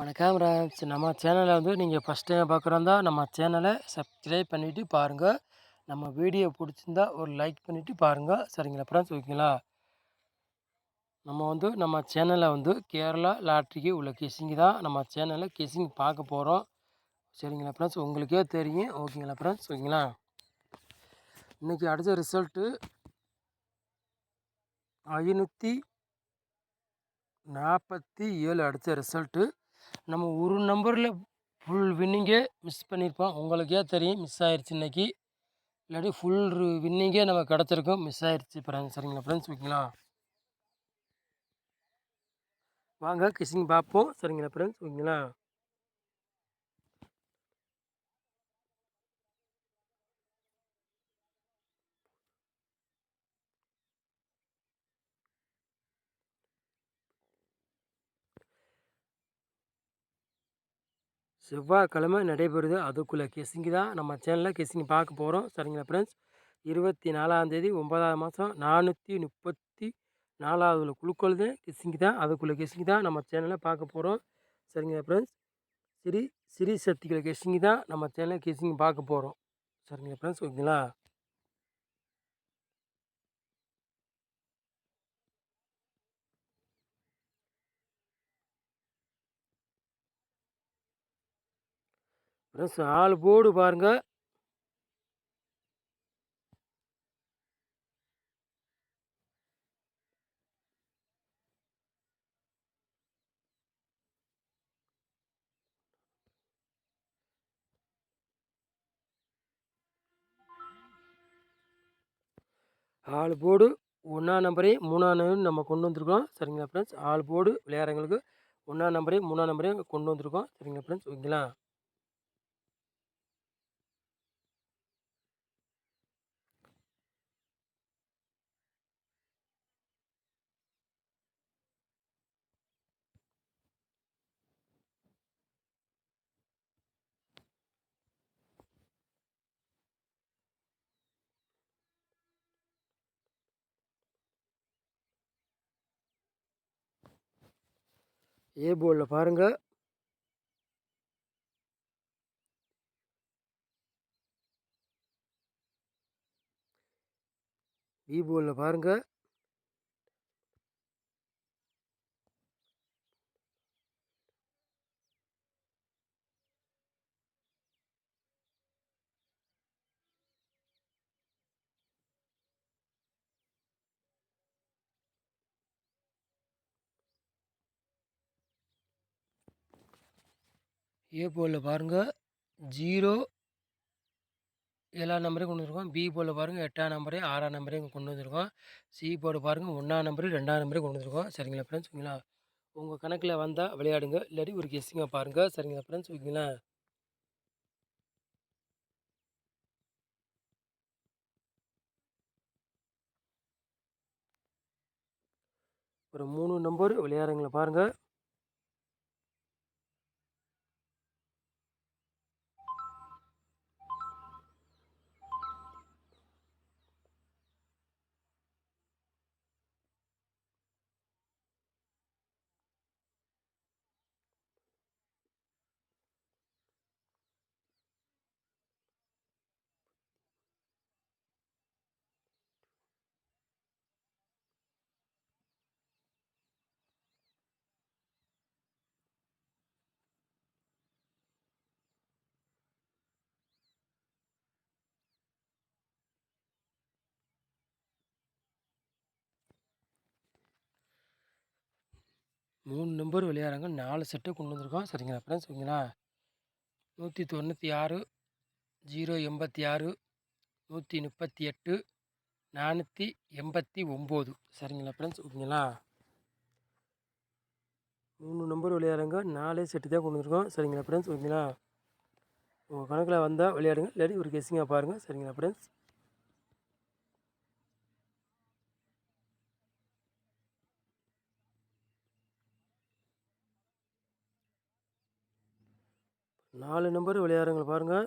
வணக்கம். ஃப்ரெண்ட்ஸ் நம்ம சேனலை வந்து நீங்கள் ஃபஸ்ட் டைம் பார்க்குறதா நம்ம சேனலை சப்ஸ்கிரைப் பண்ணிவிட்டு பாருங்கள் நம்ம வீடியோ பிடிச்சிருந்தா ஒரு லைக் பண்ணிவிட்டு பாருங்கள் சரிங்களா ஃப்ரெண்ட்ஸ் ஓகேங்களா? நம்ம வந்து நம்ம சேனலில் வந்து கேரளா லாட்ரிக்கு உள்ள கெஸிங் தான் நம்ம சேனலில் கெஸிங் பார்க்க போகிறோம் சரிங்களா ஃப்ரெண்ட்ஸ் உங்களுக்கே தெரியும். ஓகேங்களா ஃப்ரெண்ட்ஸ் ஓகேங்களா? இன்றைக்கி அடித்த ரிசல்ட்டு ஐநூற்றி நாற்பத்தி ஏழு அடித்த ரிசல்ட்டு நம்ம ஒரு நம்பரில் ஃபுல் வின்னிங்கே மிஸ் பண்ணியிருப்போம் உங்களுக்கே தெரியும் மிஸ் ஆயிடுச்சு இன்றைக்கி இல்லாட்டி ஃபுல் வின்னிங்கே நம்ம கிடச்சிருக்கோம். மிஸ் ஆயிடுச்சு ஃப்ரெண்ட்ஸ் சரிங்களா ஃப்ரெண்ட்ஸ் ஓகேங்களா? வாங்க கிசிங் பார்ப்போம். சரிங்களா ஃப்ரெண்ட்ஸ் ஓகேங்களா? செவ்வாய்க்கிழமை நடைபெறுது. அதுக்குள்ளே கெஸ்ஸிங்கு தான் நம்ம சேனலில் கெஸிங் பார்க்க போகிறோம் சரிங்களா ஃப்ரெண்ட்ஸ்? இருபத்தி நாலாந்தேதி ஒன்பதாவது மாதம் நானூற்றி முப்பத்தி நாலாவதுல குழுக்கொழுது தான் தான். அதுக்குள்ளே கெஸிங் தான் நம்ம சேனலில் பார்க்க போகிறோம் சரிங்களா ஃப்ரெண்ட்ஸ்? ஸ்ரீ ஸ்ரீ சக்திகளை கெஸ்ஸிங்கு தான் நம்ம சேனலில் கெஸிங் பார்க்க போகிறோம் சரிங்களா ஃப்ரெண்ட்ஸ்? ஓகேங்களா? ஃப்ரெண்ட்ஸ் ஆள் போர்டு பாருங்க. ஆள் போர்டு ஒன்றா நம்பரையும் மூணாம் நம்பரையும் நம்ம கொண்டு வந்திருக்கோம். சரிங்களா ஃப்ரெண்ட்ஸ் ஆள் போர்டு விளையாடுறவங்களுக்கு ஒன்றாம் நம்பரையும் மூணாம் நம்பரையும் கொண்டு வந்திருக்கோம். சரிங்களா ஃப்ரெண்ட்ஸ் ஓகேங்களா? ஏ போர்டில் பாருங்கள் பி போர்டில் பாருங்கள் ஏ போலில் பாருங்கள் ஜீரோ ஏழாம் நம்பரையும் கொண்டு வந்திருக்கோம். பி போர்டில் பாருங்கள் எட்டாம் நம்பரையும் ஆறாம் நம்பரையும் கொண்டு வந்திருக்கோம். சி போர்டு பாருங்கள் ஒன்றாம் நம்பரையும் ரெண்டாம் நம்பரையும் கொண்டு வந்திருக்கோம். சரிங்களா ஃப்ரெண்ட்ஸ் ஓகேங்களா? உங்கள் கணக்கில் வந்தால் விளையாடுங்க. இல்லாட்டி ஒரு கெஸ்ஸிங்க பாருங்கள் சரிங்களா ஃப்ரெண்ட்ஸ் ஓகேங்களா? ஒரு மூணு நம்பர் விளையாடுறவங்களை பாருங்கள் மூணு நம்பர் விளையாடுறாங்க நாலு செட்டு கொண்டு வந்திருக்கோம். சரிங்களா ஃப்ரெண்ட்ஸ் ஓகேங்களா? நூற்றி தொண்ணூற்றி ஆறு ஜீரோ எண்பத்தி ஆறு நூற்றி முப்பத்தி எட்டு நானூற்றி எண்பத்தி ஒம்பது. சரிங்களா ஃப்ரெண்ட்ஸ் ஓகேங்களா? மூணு நம்பர் விளையாடுறாங்க நாலே செட்டு தான் கொண்டு வந்திருக்கோம். சரிங்களா ஃப்ரெண்ட்ஸ் ஓகேங்களா? உங்கள் கணக்கில் வந்தால் விளையாடுங்க. இல்லாட்டி ஒரு கெஸ்ஸிங்காக பாருங்கள் சரிங்களா ஃப்ரெண்ட்ஸ் நாலு நம்பர் விளையாடுறாங்க பாருங்கள்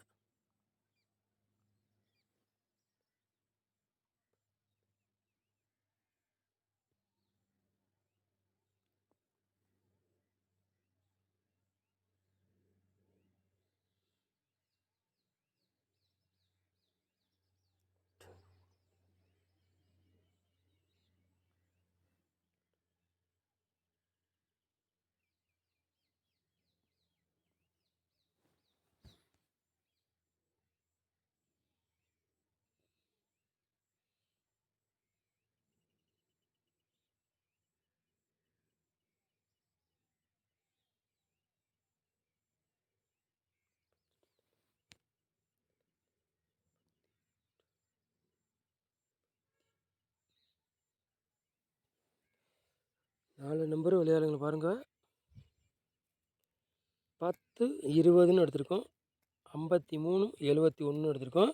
நாலு நம்பர் விளையாடுங்களை பாருங்கள் பத்து இருபதுன்னு எடுத்திருக்கோம். ஐம்பத்தி மூணு எழுபத்தி ஒன்று எடுத்திருக்கோம்.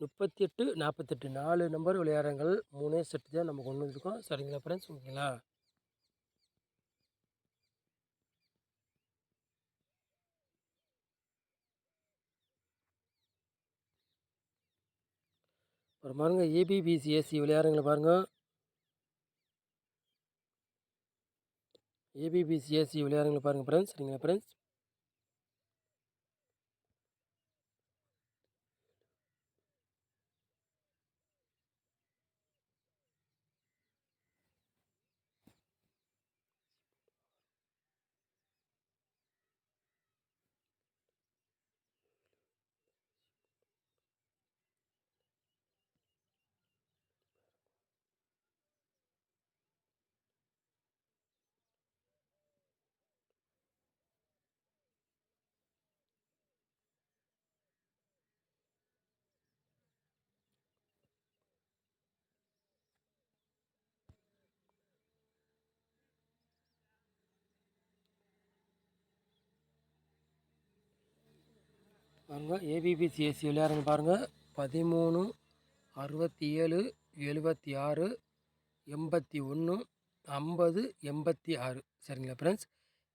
முப்பத்தி எட்டு நாற்பத்தெட்டு நாலு நம்பர் விளையாடுங்கள் மூணே செட்டு தான் நம்ம கொண்டு வந்திருக்கோம். சரிங்களா ஃப்ரெண்ட்ஸ் ஓகேங்களா? அப்புறம் பாருங்கள் ஏபிபிசிஎஸ்சி விளையாடுறங்களை பாருங்கள் ஏபிபிசிஎஸ்சி விளையாடுங்களை பாருங்கள் ஃப்ரெண்ட்ஸ் சரிங்களா ஃப்ரெண்ட்ஸ் பாருங்கள் ஏபிபிசிஎஸ்சி விளையாடுங்க பாருங்கள் பதிமூணு அறுபத்தி ஏழு எழுபத்தி ஆறு எண்பத்தி ஒன்று ஐம்பது எண்பத்தி ஆறு சரிங்களா ஃப்ரெண்ட்ஸ்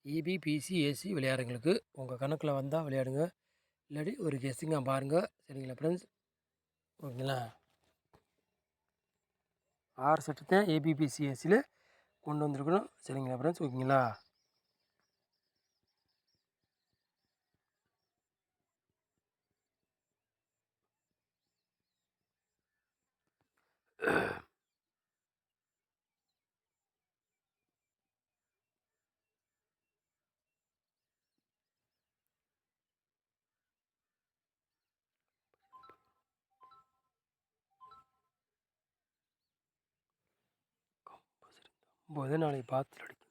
இபிபிசிஎஸ்சி விளையாடுங்களுக்கு உங்கள் கணக்கில் வந்தால் விளையாடுங்க. இல்லாட்டி ஒரு கெஸ்ஸிங்காக பாருங்கள் சரிங்களா ஃப்ரெண்ட்ஸ் ஓகேங்களா? ஆறு சட்டத்தை ஏபிபிசிஎஸ்சியில் கொண்டு வந்திருக்கணும். சரிங்களா ஃப்ரெண்ட்ஸ் ஓகேங்களா? ஒம்பது நாளைக்கு பார்த்து அடிக்கும்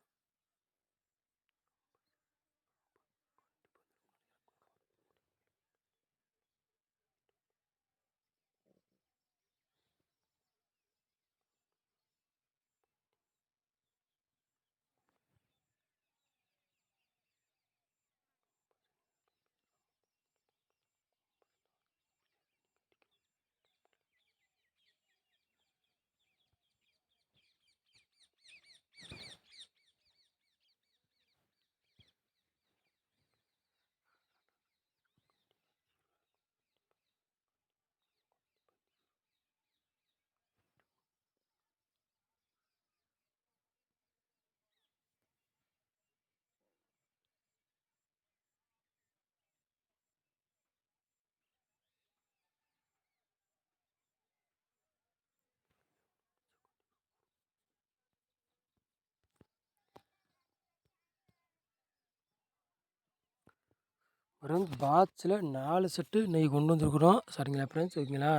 வெறும் பாக்ஸில் நாலு செட்டு இன்றைக்கி கொண்டு வந்துருக்குறோம். சரிங்களா ஃப்ரெண்ட்ஸ் ஓகேங்களா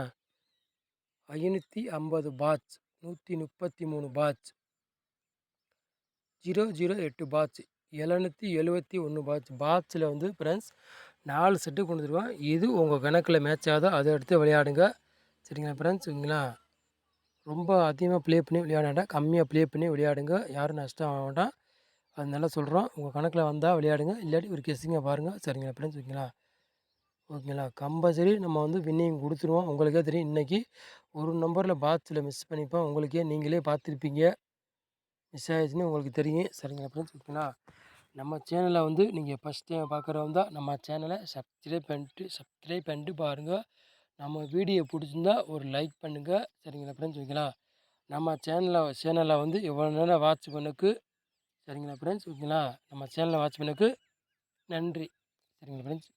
ஐநூற்றி ஐம்பது பாட்ச் நூற்றி முப்பத்தி மூணு பாட்ச் ஜீரோ ஜீரோ எட்டு பாட்ச் எழுநூற்றி எழுபத்தி ஒன்று பாட்ச் பாட்சில் வந்து ஃப்ரெண்ட்ஸ் நாலு செட்டு கொண்டு வந்துருவோம் இது உங்கள் கணக்கில் மேட்ச் ஆகுதோ? அதை எடுத்து விளையாடுங்க. சரிங்களா ஃப்ரெண்ட்ஸ் ஓகேங்களா ரொம்ப அதிகமாக ப்ளே பண்ணி விளையாட வேண்டாம். கம்மியாக ப்ளே பண்ணி விளையாடுங்க. யாரும் நஷ்டம் ஆக வேண்டாம். அதனால சொல்கிறோம் உங்கள் கணக்கில் வந்தால் விளையாடுங்க. இல்லாட்டி ஒரு கெஸ்ஸிங்காக பாருங்கள் சரிங்களா? ஃப்ரெண்ட்ஸ் ஓகேங்களா ஓகேங்களா? கம்பல்சரி நம்ம வந்து வின்னிங் கொடுத்துருவோம். உங்களுக்கே தெரியும். இன்றைக்கி ஒரு நம்பரில் பாக்ஸில் மிஸ் பண்ணிப்போம். உங்களுக்கே நீங்களே பார்த்துருப்பீங்க. மிஸ் ஆகிடுச்சுன்னு உங்களுக்கு தெரியும். சரிங்களா? ஃப்ரெண்ட்ஸ் ஓகேங்களா நம்ம சேனலை வந்து நீங்கள் ஃபஸ்ட் டைம் பார்க்குறவங்க தான் நம்ம சேனலை சப்ஸ்கிரைப் பண்ணிட்டு சப்ஸ்கிரைப் பண்ணிட்டு பாருங்கள் நம்ம வீடியோ பிடிச்சிருந்தா ஒரு லைக் பண்ணுங்கள் சரிங்களா? ஃப்ரெண்ட்ஸ் ஓகேங்களா நம்ம சேனலை சேனலை வந்து எவ்வளோ நேரம் வாட்ச் பண்ணுக்கு? சரிங்களா ஃப்ரெண்ட்ஸ் ஓகேங்களா? நம்ம சேனலை வாட்ச் பண்ணக்கு நன்றி. சரிங்களா ஃப்ரெண்ட்ஸ்